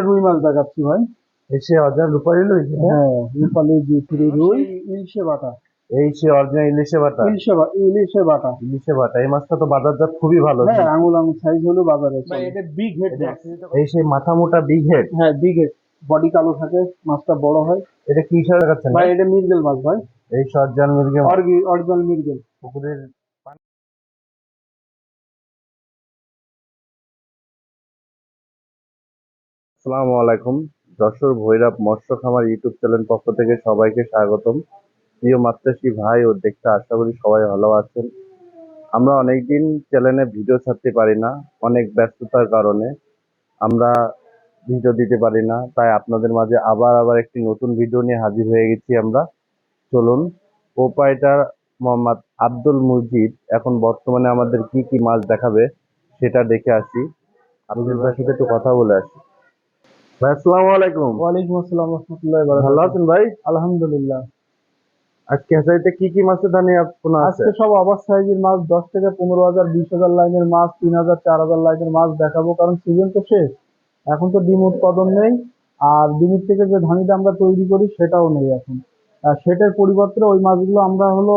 রুই মাছ দেখাচ্ছি ভাই। এই সে অরিজিনাল রূপালি লুই হ্যাঁ রূপালি জি থ্রি রুই। ইলিশে বাটা। এই সে অরিজিনাল ইলিশে বাটা। ইলিশে বা- ইলিশে বাটা। ইলিশে বাটা এই মাছটা তো বাজারজাত খুবই ভালো। হ্যাঁ আঙুল আঙুল সাইজ হলো বাজারে ভাই, এটা বিগ হেড এই সেই মাথা মোটা বিগ হেড হ্যাঁ বিগ হেড বডি কালো থাকে মাছটা বড় হয়। এটা কি হিসাবে দেখাচ্ছেন? ভাই এটা মিরগেল মাছ ভাই। এই সে অরিজিনাল মুরগি অরিজিনাল মিরগেল পুকুরের আসসালামু আলাইকুম। যশোর ভৈরব মৎস্য খামার ইউটিউব চ্যানেল পক্ষ থেকে সবাইকে স্বাগতম। প্রিয় মাত্রাসী ভাই ও দেখতে আশা করি সবাই ভালো আছেন। আমরা অনেকদিন চ্যানেলে ভিডিও ছাড়তে পারি না, অনেক ব্যস্ততার কারণে আমরা ভিডিও দিতে পারি না। তাই আপনাদের মাঝে আবার আবার একটি নতুন ভিডিও নিয়ে হাজির হয়ে গেছি আমরা। চলুন, প্রোপাইটার মোহাম্মদ আব্দুল মুজিদ এখন বর্তমানে আমাদের কি কি মাছ দেখাবে সেটা দেখে আসি। ভাইয়ের সাথে একটু কথা বলে আসি। ভাই আসসালামু আলাইকুম। ওয়ালাইকুম আসসালাম রহমতুল্লাহ ভালো আছেন ভাই? আলহামদুলিল্লাহ। আজকে কি কি মাছের দানি আপনার আজকে সব আবার সাইজের মাছ দশ থেকে পনেরো হাজার বিশ হাজার লাইনের মাছ তিন হাজার চার হাজার লাইনের মাছ দেখাবো কারণ সিজন তো শেষ। এখন তো ডিম উৎপাদন নেই আর ডিমের থেকে যে ধানিটা আমরা তৈরি করি সেটাও নেই এখন। সেটার পরিবর্তে ওই মাছগুলো আমরা হলো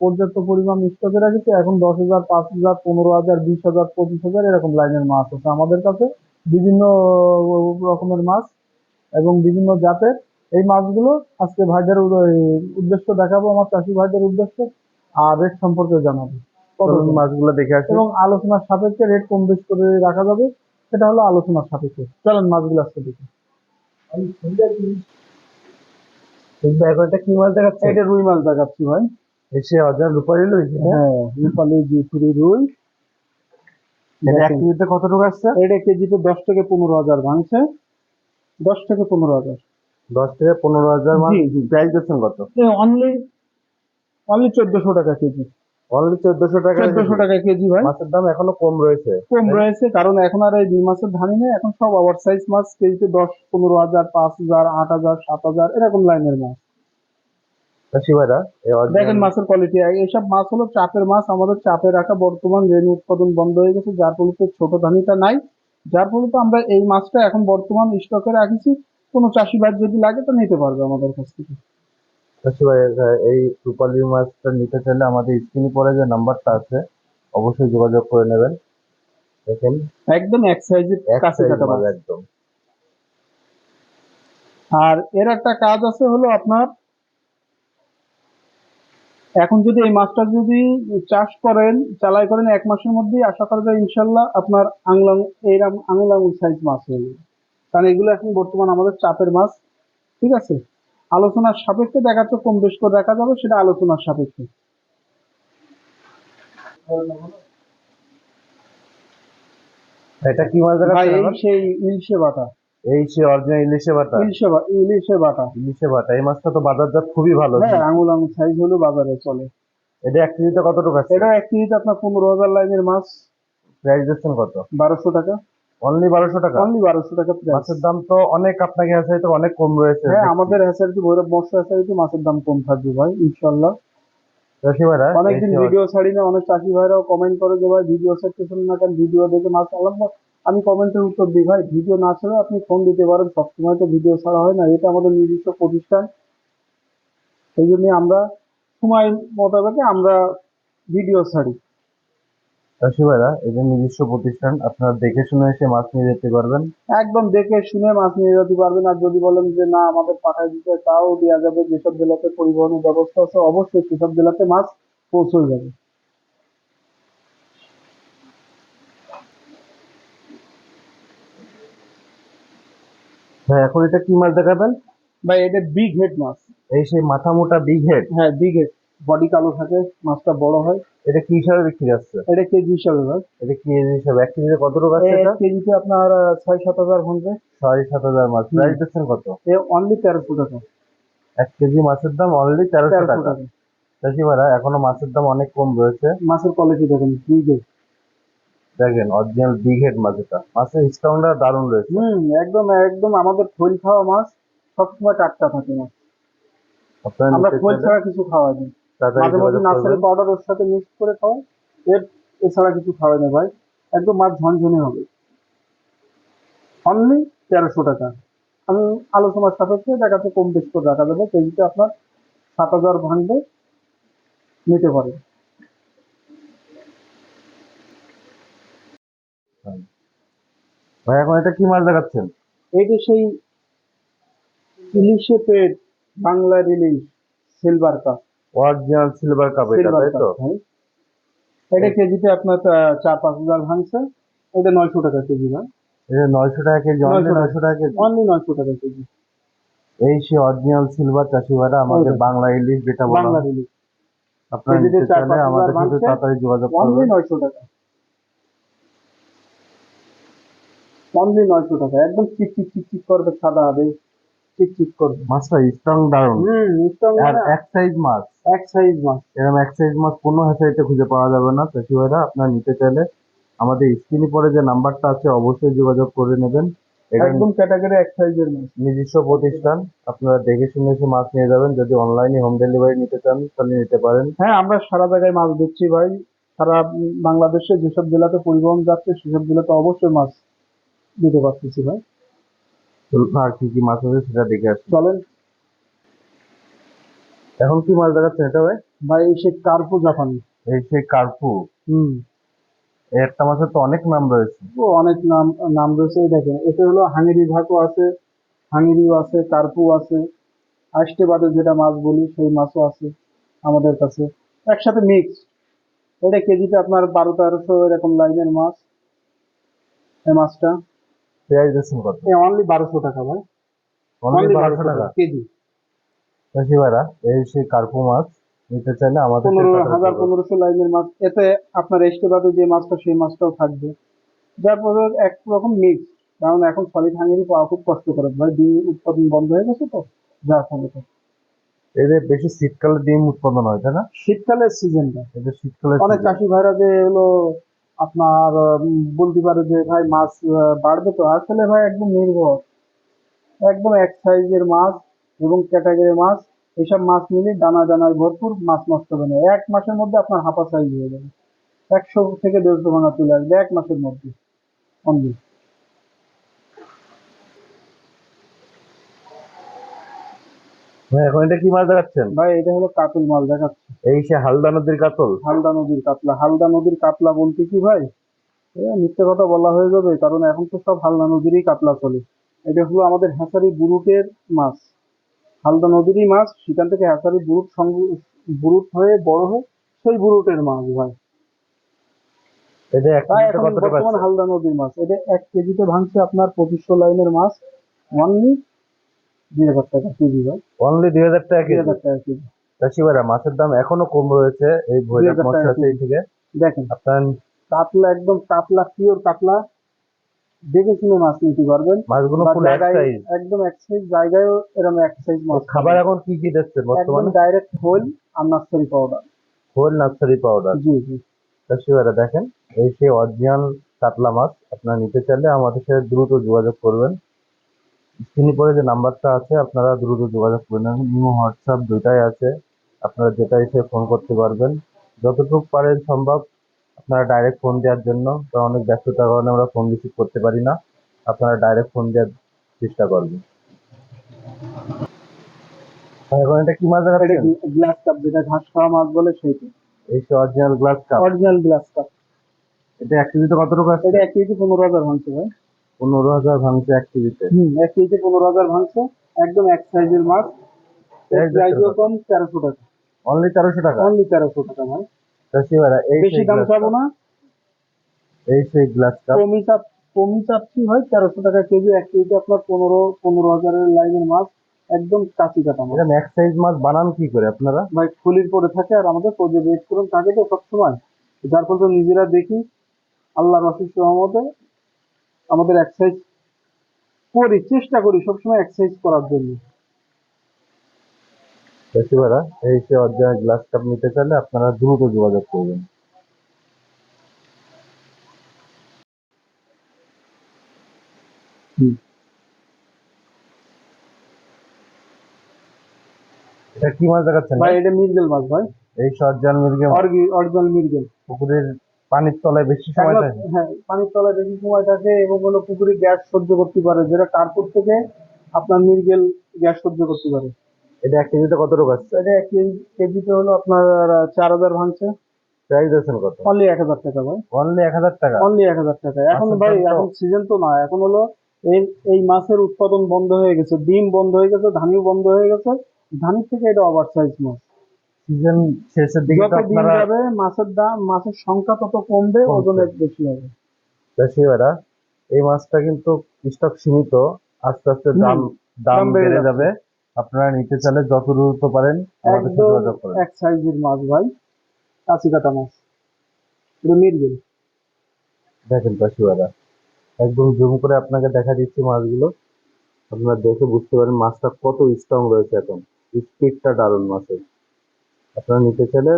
পর্যাপ্ত পরিমাণ স্টকে রাখেছি এখন দশ হাজার পাঁচ হাজার পনেরো হাজার বিশ হাজার পঁচিশ হাজার এরকম লাইনের মাছ আছে আমাদের কাছে। বিভিন্ন রকমের মাছ এবং বিভিন্ন জাতের এই মাছগুলো আজকে ভাইদের উদ্দেশ্য দেখাবো আমার চাষি ভাইদের উদ্দেশ্য আর রেট সম্পর্কে জানাব। কত মাছগুলো দেখে আসি। এবং আলোচনার সাপেক্ষে রেট কম বেশ করে রাখা যাবে সেটা হলো আলোচনার সাপেক্ষে। চলেন মাছগুলো আজকে দেখি। এখন এটা কি মাছ দেখাচ্ছে? এটা রুই মাছ দেখাচ্ছি ভাই। এসে সে অরিজিনাল রূপালি লুই হ্যাঁ? রূপালি জি রুই। এক কেজিতে কতটুকু আসছে? এটা কেজিতে দশ থেকে পনেরো হাজার ভাঙছে দশ থেকে পনেরো হাজার। দশ থেকে পনেরো হাজার জি। প্রাইস দিচ্ছেন কত? অনলি অনলি চোদ্দশো টাকা কেজি। অনলি চোদ্দশো টাকা চোদ্দশো টাকা কেজি ভাই। মাছের দাম এখনও কম রয়েছে। কম রয়েছে কারণ এখন আর এই দুই মাসের ধানি নেই। এখন সব ওভার সাইজ মাছ কেজিতে দশ পনেরো হাজার পাঁচ হাজার আট হাজার সাত হাজার এরকম লাইনের মাছ। চাষি ভাইরা দেখেন মাছের কোয়ালিটি এইসব মাছ হলো চাপের মাছ আমাদের চাপে রাখা বর্তমান রেণু উৎপাদন বন্ধ হয়ে গেছে যার ফলে ছোট ধানিটা নাই। যার ফলে তো আমরা এই মাছটা এখন বর্তমান স্টকে রাখছি কোনো চাষি ভাই যদি লাগে তো নিতে পারবে আমাদের কাছ থেকে। চাষি ভাই এই রূপালি মাছটা নিতে চাইলে আমাদের স্ক্রিনে পরে যে নাম্বারটা আছে অবশ্যই যোগাযোগ করে নেবেন। দেখেন। একদম এক সাইজের কাছে কাটা মাছ মাছ। একদম। আর এর একটা কাজ আছে হলো আপনার এখন যদি এই মাছটা যদি চাষ করেন চালাই করেন এক মাসের মধ্যেই আশা করা যায় ইনশাল্লাহ আপনার আংলাং এইরকম আঙুল আঙুল সাইজ মাছ হয়ে যাবে। কারণ এগুলো এখন বর্তমান আমাদের চাপের মাছ ঠিক আছে? আলোচনার সাপেক্ষে দেখাচ্ছে কম বেশ করে দেখা যাবে সেটা আলোচনার সাপেক্ষে। এটা কি মাছ সেই ইলিশে বাটা। এই সে অরিজিনাল ইলিশে বাটা। ইলিশে বা- ইলিশে বাটা। ইলিশে বাটা এই মাছটা তো বাজারজাত খুবই ভালো। হ্যাঁ আঙুল আঙুল সাইজ হলো বাজারে চলে। এটা এক কেজিতে কতটুকু আছে? এটা এক কেজিতে আপনার পনেরো হাজার লাইনের মাছ। প্রাইস দিচ্ছেন কত? বারোশো টাকা। অনলি বারোশো টাকা? অনলি বারোশো টাকা মাছের দাম তো অনেক আপনাকে আছে তো অনেক কম রয়েছে। হ্যাঁ আমাদের হ্যাচারিটি ভৈরব মৎস্য হ্যাচারিটি মাছের দাম কম থাকবে ভাই ইনশাল্লাহ চাষি ভাইরা অনেকদিন ভিডিও ছাড়ি না অনেক চাষি ভাইরাও কমেন্ট করে যে ভাই ভিডিও ছাড়তেছেন না কেন? ভিডিও দেখে মাছ আলাম আমি কমেন্টের উত্তর দিই ভাই ভিডিও না ছাড়াও আপনি ফোন দিতে পারেন সবসময় তো ভিডিও ছাড়া হয় না এটা আমাদের নিজস্ব প্রতিষ্ঠান। সেই জন্য আমরা সময় মোতাবেকে আমরা ভিডিও ছাড়ি। চাষি ভাইরা যে নিজস্ব প্রতিষ্ঠান আপনারা দেখে শুনে এসে মাছ নিয়ে যেতে পারবেন? একদম দেখে শুনে মাছ নিয়ে যেতে পারবেন আর যদি বলেন যে না আমাদের পাঠায় দিতে তাও দেওয়া যাবে যেসব জেলাতে পরিবহনের ব্যবস্থা আছে অবশ্যই সেসব জেলাতে মাছ পৌঁছে যাবে। ভাই এখন এটা কি মাছ দেখাবেন? ভাই এটা বিগ হেড মাছ। এই সেই মাথা মোটা বিগ হেড হ্যাঁ বিগ হেড বডি কালো থাকে মাছটা বড় হয়। এটা কি হিসাবে বিক্রি যাচ্ছে এটা কেজি হিসাবে ভাই। এটা কি হিসাবে? এক কেজিতে কতটুকু আছে এই এটা? কেজিতে আপনার ছয় সাত হাজার ভাঙবে। সাড়ে সাত হাজার মাছ। প্রাইস দিচ্ছেন কত? এ অনলি তেরোশো টাকা। এক কেজি মাছের দাম অনলি তেরোশো টাকা। টাকা। চাষি ভাইরা এখনও মাছের দাম অনেক কম রয়েছে। মাছের কোয়ালিটি দেখেন বিগ হেড দেখেন অরিজিনাল বিগ হেড মাছ এটা। মাছের ডিসকাউন্টটা দারুণ রয়েছে। হুম একদম একদম আমাদের খোল খাওয়া মাছ সবসময় টাটকা থাকে না আমরা খোল ছাড়া কিছু খাওয়াই না। তাড়াতাড়ি মাঝে মাঝে নার্সারি। পাউডার ওর সাথে মিক্স করে খাওয়াই এর এছাড়া কিছু খাওয়াই না ভাই। একদম মাছ ঝনঝনে হবে। অনলি তেরোশো টাকা। আমি আলোচনার সাপেক্ষে দেখাতে কম বেশ করে রাখা যাবে কেজিতে আপনার সাত হাজার ভাঙবে নিতে পারে ভাই এখন এটা কি মাছ দেখাচ্ছেন? এইটি সেই ইলিশে পেট বাংলার ইলিশ silver cup original silver cup এটা তাই তো? এটা কেজিতে আপনার চার পাঁচ হাজার ভাঙছে। এটা নয়শো টাকা কেজি ভাই। এটা নয়শো টাকা কেজি অনলি নয়শো টাকা। কেজি। অনলি নয়শো টাকা কেজি। এই সে অরিজিনাল সিলভার চাষি ভাইরা আমাদের বাংলা ইলিশ যেটা বলা বাংলার ইলিশ আপনারা হাজার আমাদের সাথে তাড়াতাড়ি যোগাযোগ করবেন। নয়শো টাকা। অনলি নয়শো টাকা। একদম চিকচিক চিকচিক করবে সাদা হবে চিকচিক করবে। মাছটা স্ট্রং দারুণ। হুম strong আর মানে এক সাইজ মাছ। এক সাইজ মাছ। এরকম এক সাইজ মাছ কোনো হ্যাচারিতে খুঁজে পাওয়া যাবে না। চাষি ভাইরা আপনারা নিতে চাইলে আমাদের স্ক্রিনে পরে যে নাম্বারটা আছে অবশ্যই যোগাযোগ করে নেবেন। একদম ক্যাটাগরি এক সাইজের মাছ। নিজস্ব প্রতিষ্ঠান আপনারা দেখে শুনে এসে মাছ নিয়ে যাবেন। যদি অনলাইনে হোম ডেলিভারি নিতে চান তাহলে নিতে পারেন। হ্যাঁ আমরা সারা জায়গায় মাছ দিচ্ছি ভাই। সারা বাংলাদেশে যেসব জেলাতে পরিবহন যাচ্ছে সেসব জেলাতে অবশ্যই মাছ দিতে পারতেছি ভাই আর কি কি মাছ আছে সেটা দেখে আসি। চলেন। এখন কি মাছ দেখাচ্ছেন এটা ভাই? ভাই এই সে কার্পু জাপানি। এই সেই কার্পু? হুম। একটা মাছের তো অনেক নাম রয়েছে। ও অনেক নাম নাম রয়েছে দেখেন। এটা হলো হাঙ্গেরি ভাকু আছে হাঙ্গেরিও আছে কার্পু আছে। আষ্টে বাদে যেটা মাছ বলি সেই মাছও আছে আমাদের কাছে। একসাথে মিক্স এটা কেজিতে আপনার বারো তেরোশো এরকম লাইনের মাছ এই মাছটা। পেঁয়াজ দিচ্ছেন কত? অনলি টাকা ভাই। অনলি টাকা? কেজি। ভাইরা এই সেই কার্পু মাছ নিতে চাইলে আমাদের পনেরো হাজার পনেরোশো লাইনের মাছ এতে আপনার বাদে যে মাছটা সেই মাছটাও থাকবে। যার এক রকম মিক্স কারণ এখন সলিড হাঙ্গেরি পাওয়া খুব কষ্টকর। ভাই ডিম উৎপাদন বন্ধ হয়ে গেছে তো যার ফলে তো। এদের বেশি শীতকালে ডিম উৎপাদন হয় তাই না? শীতকালের সিজনটা এদের শীতকালে অনেক চাষি ভাইরা যে হলো আপনার বলতে পারে যে ভাই মাছ বাড়বে তো। আসলে ভাই একদম নির্ভর। একদম এক সাইজের মাছ এবং ক্যাটাগরি মাছ। এসব মাছ মিলে দানা দানায় ভরপুর, মাছ নষ্ট হবে না। এক মাসের মধ্যে আপনার হাফা সাইজ হয়ে যাবে। একশো থেকে দেড়শো ভাঙা চলে আসবে এক মাসের মধ্যে। অনলি। এখন এটা কি মাছ দেখাচ্ছেন? ভাই এটা হলো কাতল মাছ দেখাচ্ছে। এই সে হালদা নদীর কাতল? হালদা নদীর কাতলা। হালদা নদীর কাতলা বলতে কি ভাই? মিথ্যে কথা বলা হয়ে যাবে কারণ এখন তো সব হালদা নদীরই কাতলা চলে। এটা হলো আমাদের হ্যাঁসারি বুরুটের মাছ। হালদা নদীরই মাছ সেখান থেকে হ্যাঁসারি বুরুট বুরুট হয়ে বড় হয়ে সেই বুরুটের মাছ ভাই। এটা বর্তমান হালদা নদীর মাছ। এটা এক কেজিতে ভাঙছে আপনার পঁচিশশো লাইনের মাছ। অনলি দুই হাজার টাকা কেজি ভাই অনলি দুই হাজার টাকা দুই হাজার টাকা কেজি। চাষি মাছের দাম এখনও কম রয়েছে এই ভৈরব 2000 টাকা মৎস্যাচারী কেজি। থেকে। দেখেন আপনার কাতলা একদম কাতলা পিওর কাতলা। দেখে শুনে মাছ নিতে পারবেন। মাছগুলো ফুল এক সাইজ একদম এক সাইজ জায়গায়ও এরকম এক সাইজ মাছ খাবার এখন কি কি একদম বর্তমানে? ডাইরেক্ট হোল আর nursery powder whole nursery powder জি জি। দেখেন। এই সেই অরিজিনাল কাতলা মাছ আপনারা নিতে চাইলে আমাদের সাথে দ্রুত যোগাযোগ করবেন। স্ক্রিনে পরে যে নাম্বারটা আছে আপনারা দ্রুত যোগাযোগ করে নেবেন ইমো হোয়াটসঅ্যাপ দুইটাই আছে। আপনারা যেটা এসে ফোন করতে পারবেন। যতটুকু পারেন সম্ভব আপনারা ডাইরেক্ট ফোন দেওয়ার জন্য। কারণ অনেক ব্যস্ততার কারণে আমরা ফোন রিসিভ করতে পারি না। আপনারা ডাইরেক্ট ফোন দেওয়ার চেষ্টা করবেন। এখন এটা কি মাছ দেখাচ্ছেন? গ্লাস কাপ যেটা ঘাস খাওয়া মাছ বলে সেইটা? এই original glass cup original glass cup এটা এক কেজিতে কত টাকা আছে এটা এক কেজি পনেরো হাজার হচ্ছে ভাই। পনেরো হাজার ভাঙছে এক কেজিতে। হুম এক কেজি পনেরো হাজার ভাঙছে একদম এক সাইজের মাছ এক প্রাইসও কম তেরোশো টাকা। অনলি তেরোশো টাকা? অনলি তেরোশো টাকা ভাই। চাষি এই বেশি দাম চাবো না। এই সেই গ্লাস কাপ কমি চাপ চাচ্ছি হয় তেরোশো টাকা কেজি এক কেজিতে আপনার পনেরো পনেরো হাজারের লাইনের মাছ একদম কাঁচি কাটা মাছ এটা ম্যাক্স সাইজ মাছ বানান কি করে আপনারা? ভাই ফুলির পরে থাকে আর আমাদের পর্যবেক্ষণ থাকে তো সবসময়। যার ফলে নিজেরা দেখি আল্লাহর অশেষ রহমতে আমাদের এক্সারসাইজ করি চেষ্টা করি সবসময় এক্সারসাইজ করার জন্য। চাষি এই সেই অরিজিনাল গ্লাস কাপ নিতে চাইলে আপনারা দ্রুত যোগাযোগ করবেন। এটা কি মাছ দেখাচ্ছেন? ভাই এটা মির্গেল মাছ ভাই। এই সেই অরিজিনাল মুরগি মাছ। অরিজিনাল মির্গেল পুকুরের পানির তলায় বেশি সময় থাকে? হ্যাঁ পানির তলায় বেশি সময় থাকে এবং হলো পুকুরে গ্যাস সহ্য করতে পারে যেটা কার্পুর থেকে আপনার মিরগেল গ্যাস সহ্য করতে পারে। এটা এক কেজিতে কত টাকা আসছে এটা এক কেজিতে হলো আপনার চার হাজার ভাঙছে। প্রাইস আছেন কত? অনলি এক হাজার টাকা ভাই। অনলি এক হাজার টাকা? অনলি এক হাজার টাকা। এখন আচ্ছা, ভাই এখন সিজন তো না এখন হলো এই এই মাছের উৎপাদন বন্ধ হয়ে গেছে ডিম বন্ধ হয়ে গেছে ধানিও বন্ধ হয়ে গেছে। ধানির থেকে এটা ওভার সাইজ মাছ। সিজন শেষের দিকে যত দিন যাবে মাছের দাম মাছের সংখ্যা তত কমবে। ওজন বেশি হবে। চাষিরা এই মাছটা কিন্তু স্টক সীমিত আস্তে আস্তে দাম দাম বেড়ে যাবে। আপনারা নিতে চাইলে যত দ্রুত পারেন আমাদের সাথে যোগাযোগ করেন। এক সাইজের মাছ ভাই কাঁচি কাটা মাছ। এটা মিরগেল দেখেন চাষিরা একদম জুম করে আপনাকে দেখা দিচ্ছি মাছগুলো। আপনারা দেখে বুঝতে পারেন মাছটা কত স্ট্রং রয়েছে এখন। স্পিডটা দারুণ মাছের। আপনারা নিতে চাইলে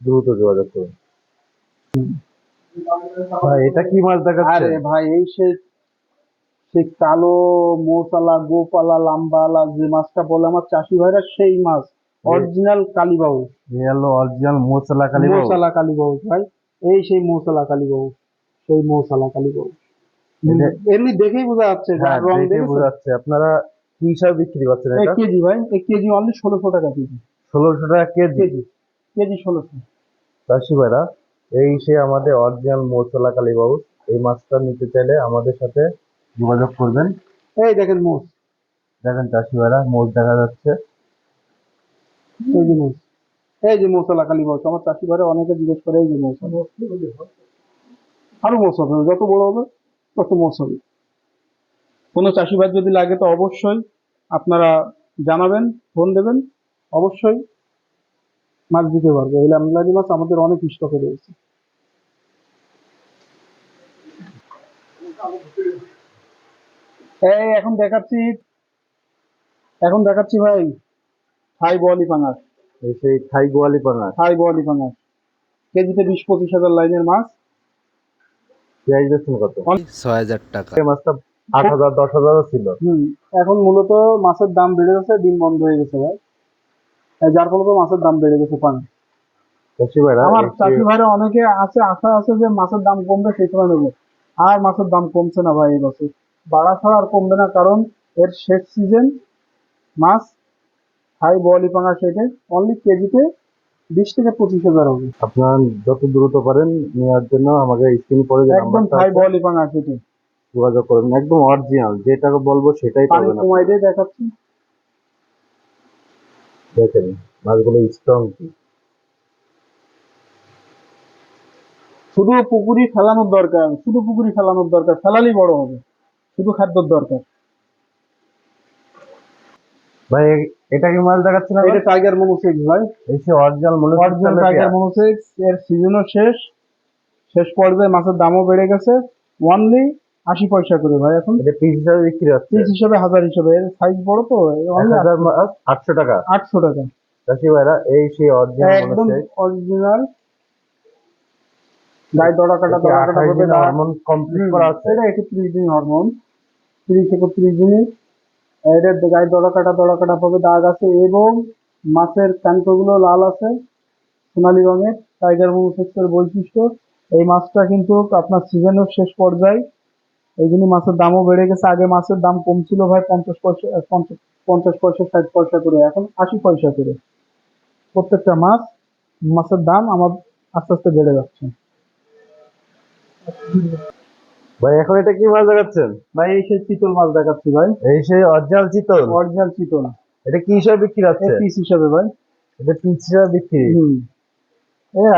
দ্রুত যোগাযোগ করুন। ভাই এটা কি মাছ দেখাচ্ছে? আরে ভাই এই সে সেই কালো মোসালা গোপালা লাম্বালা যে মাছটা বলে আমার চাষি ভাইরা সেই মাছ। অরিজিনাল কালীবাবু রিয়েল অরিজিনাল মোচলা কালী মৌসালা কালীবাবু ভাই। এই সেই মৌসালা কালীবাবু সেই মৌসালা কালীবাবু এমনি দেখেই বোঝা যাচ্ছে হ্যাঁ রং দেখে বোঝা যাচ্ছে। আপনারা কি হিসাবে বিক্রি করছেন এক এটা? কেজি ভাই। এক কেজি অনলি ষোলোশো টাকা কেজি। ষোলোশো টাকা কেজি? কেজি ষোলোশো। চাষি ভাইরা এই সে আমাদের অরিজিনাল মৌচলা কালীবাবু এই মাছটা নিতে চাইলে আমাদের সাথে যোগাযোগ করবেন। এই দেখেন মোষ। দেখেন চাষি ভাইরা মোজ দেখা যাচ্ছে। এই যে মোষ। এই যে মৌসালা কালীবাবু আমার চাষি ভাইরা অনেকে জিজ্ঞেস করে এই যে মোষ আরও মোষ হবে যত বড় হবে তত মোষ হবে। কোনো চাষি ভাই যদি লাগে তো অবশ্যই আপনারা জানাবেন ফোন দেবেন। অবশ্যই মাছ দিতে পারবে। এই লামলাজি মাছ আমাদের অনেক স্টকে রয়েছে। এই এখন দেখাচ্ছি। এখন দেখাচ্ছি ভাই থাই বোয়ালি পাঙাশ। এই সেই থাই গোয়ালি পাঙাশ। থাই বোয়ালি পাঙাশ। কেজিতে বিশ পঁচিশ হাজার লাইনের মাছ। দিচ্ছেন কত? ছয় হাজার টাকা। এই মাছটা আট হাজার দশ হাজারও ছিল। হুম এখন মূলত মাছের দাম বেড়ে গেছে ডিম বন্ধ হয়ে গেছে ভাই। যার ফলে মাছের দাম বেড়ে গেছে পানি। চাষি ভাইরা আমার চাষি ভাইরা অনেকে আছে আশা আছে যে মাছের দাম কমবে সেই সময় নেব। আর মাছের দাম কমছে না ভাই এই বছর। বাড়া ছাড়া আর কমবে না কারণ এর শেষ সিজন মাছ হাই বলি পাঙা সেটে অনলি কেজিতে বিশ থেকে পঁচিশ হাজার হবে। আপনারা যত দ্রুত পারেন নেওয়ার জন্য আমাকে স্ক্রিন পরে একদম হাই বলি পাঙা সেটে। যোগাযোগ করবেন একদম অরিজিনাল যেটা বলব সেটাই পাবেন কমাই দিয়ে দেখাচ্ছি। দেখেন মাছগুলো স্ট্রং কি? শুধু পুকুরি ফেলানোর দরকার শুধু পুকুরি ফেলানোর দরকার ফেলালেই বড় হবে। শুধু খাদ্যর দরকার। ভাই এটা কি মাছ দেখাচ্ছে না এটা টাইগার মনোসেক্স ভাই। এই সে অরিজিনাল মনে অরিজিনাল টাইগার মনোসেক্স এর সিজনও শেষ। শেষ পর্যায়ে মাছের দামও বেড়ে গেছে। ওয়ানলি আশি পয়সা করে ভাই এখন। এটা পিস হিসাবে বিক্রি হচ্ছে? পিস হিসাবে হাজার হিসেবে। সাইজ বড় তো হাজার আটশো টাকা। আটশো টাকা। চাষি ভাইরা এই সেই অরিজিনাল একদম অরিজিনাল গায়ে দড়া কাটা দড়া কাটা হবে হরমোন কমপ্লিট করা আছে। এটা একত্রিশ দিন হরমোন তিরিশ একত্রিশ দিনে। এটার গায়ে দড়া কাটা দড়া কাটা পাবে দাগ আছে এবং মাছের কানকগুলো লাল আছে সোনালী রঙের। টাইগার মনোসেক্সের বৈশিষ্ট্য এই মাছটা কিন্তু আপনার সিজনের শেষ পর্যায়ে। এই জন্য মাছের দামও বেড়ে গেছে। আগে মাছের দাম কম ছিল ভাই পঞ্চাশ পয়সা পঞ্চাশ পঞ্চাশ পয়সা ষাট পয়সা করে এখন আশি পয়সা করে। প্রত্যেকটা মাছ মাছের দাম আমার আস্তে আস্তে বেড়ে যাচ্ছে। ভাই এখন এটা কি মাছ দেখাচ্ছেন? ভাই এই সেই চিতল মাছ দেখাচ্ছি ভাই। এই সেই অরিজিনাল চিতল? অরিজিনাল চিতল। এটা কি হিসাবে বিক্রি হচ্ছে? পিস হিসাবে ভাই। এটা পিস হিসাবে বিক্রি? হুম।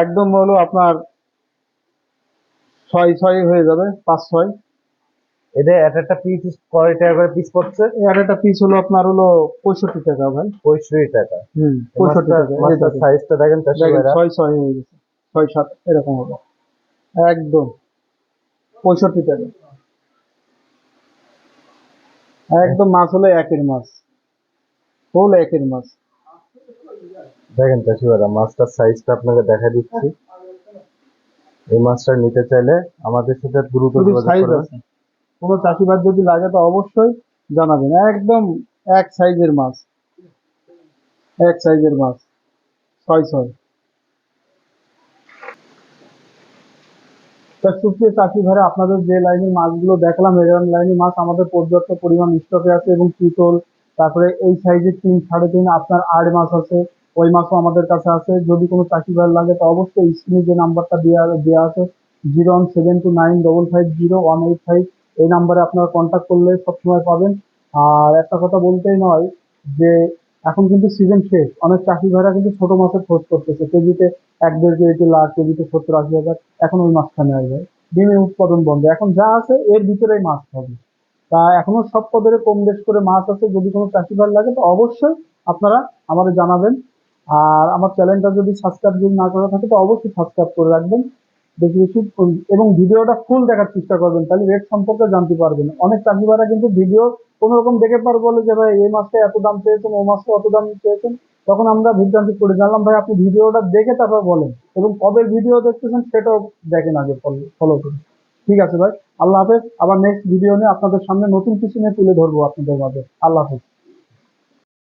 একদম হলো আপনার ছয় ছয় হয়ে যাবে পাঁচ ছয়। এটা এক একটা পিস কয় টাকা করে পিস পড়ছে? আর একটা পিস হলো আপনার হলো পঁয়ষট্টি টাকা ভাই। পঁয়ষট্টি টাকা। হুম পঁয়ষট্টি টাকা। সাইজটা দেখেন। ছয় ছয় হয়ে গেছে। ছয় সাত এরকম হবে। একদম। পঁয়ষট্টি টাকা। একদম মাছ হলো একের মাছ। ফুল একের মাছ। দেখেন চাষি ভাইরা মাছটার সাইজটা আপনাকে দেখা দিচ্ছি। এই মাছটা নিতে চাইলে আমাদের সাথে দ্রুত যোগাযোগ করবেন। কোনো চাষিবাদ যদি লাগে তো অবশ্যই জানাবেন। একদম এক সাইজের মাছ। এক সাইজের মাছ। ছয় ছয়। সুপ্রিয় চাষি ভাইরা, আপনাদের যে লাইনের মাছগুলো দেখলাম এই লাইনের মাছ আমাদের পর্যাপ্ত পরিমাণ স্টকে আছে এবং চিতল তারপরে এই সাইজের তিন, সাড়ে তিন আপনার আড় মাছ আছে, ওই মাছও আমাদের কাছে আছে। যদি কোনো চাষি ভাই লাগে তো অবশ্যই স্ক্রিনে যে নাম্বারটা দেওয়া দেওয়া আছে, zero one seven two nine double five zero one eight five এই নাম্বারে আপনারা কন্ট্যাক্ট করলে সবসময় পাবেন। আর একটা কথা বলতেই নয় যে, এখন কিন্তু সিজন শেষ। অনেক চাষি ভাইরা কিন্তু ছোট মাছের খোঁজ করতেছে। কেজিতে এক দেড় কেজিতে লাখ, কেজিতে সত্তর, আশি হাজার। এখন ওই মাছখানে আসবে। ডিমের উৎপাদন বন্ধ। এখন যা আছে, এর ভিতরেই মাছ হবে। তা এখনও সব পদের কম বেশ করে মাছ আছে। যদি কোনো চাষি ভাই লাগে, তো অবশ্যই আপনারা আমাদের জানাবেন। আর আমার চ্যানেলটা যদি সাবস্ক্রাইব যদি না করা থাকে, তো অবশ্যই সাবস্ক্রাইব করে রাখবেন। বেশি বেশি এবং ভিডিওটা ফুল দেখার চেষ্টা করবেন, তাহলে রেট সম্পর্কে জানতে পারবেন। অনেক চাষিবারা কিন্তু ভিডিও কোনো রকম দেখে পার বলে যে, ভাই, এই মাছটা এত দাম চেয়েছেন ও মাসে অত দাম চেয়েছেন তখন আমরা বিভ্রান্তি করে জানলাম ভাই, আপনি ভিডিওটা দেখে তারপর বলেন। এবং কবে ভিডিও দেখতেছেন সেটাও দেখেন আগে ফলো করুন ঠিক আছে ভাই, আল্লাহ হাফেজ। আবার নেক্সট ভিডিও নিয়ে আপনাদের সামনে নতুন কিছু নিয়ে তুলে ধরবো আপনাদের মাঝে। আল্লাহ হাফেজ।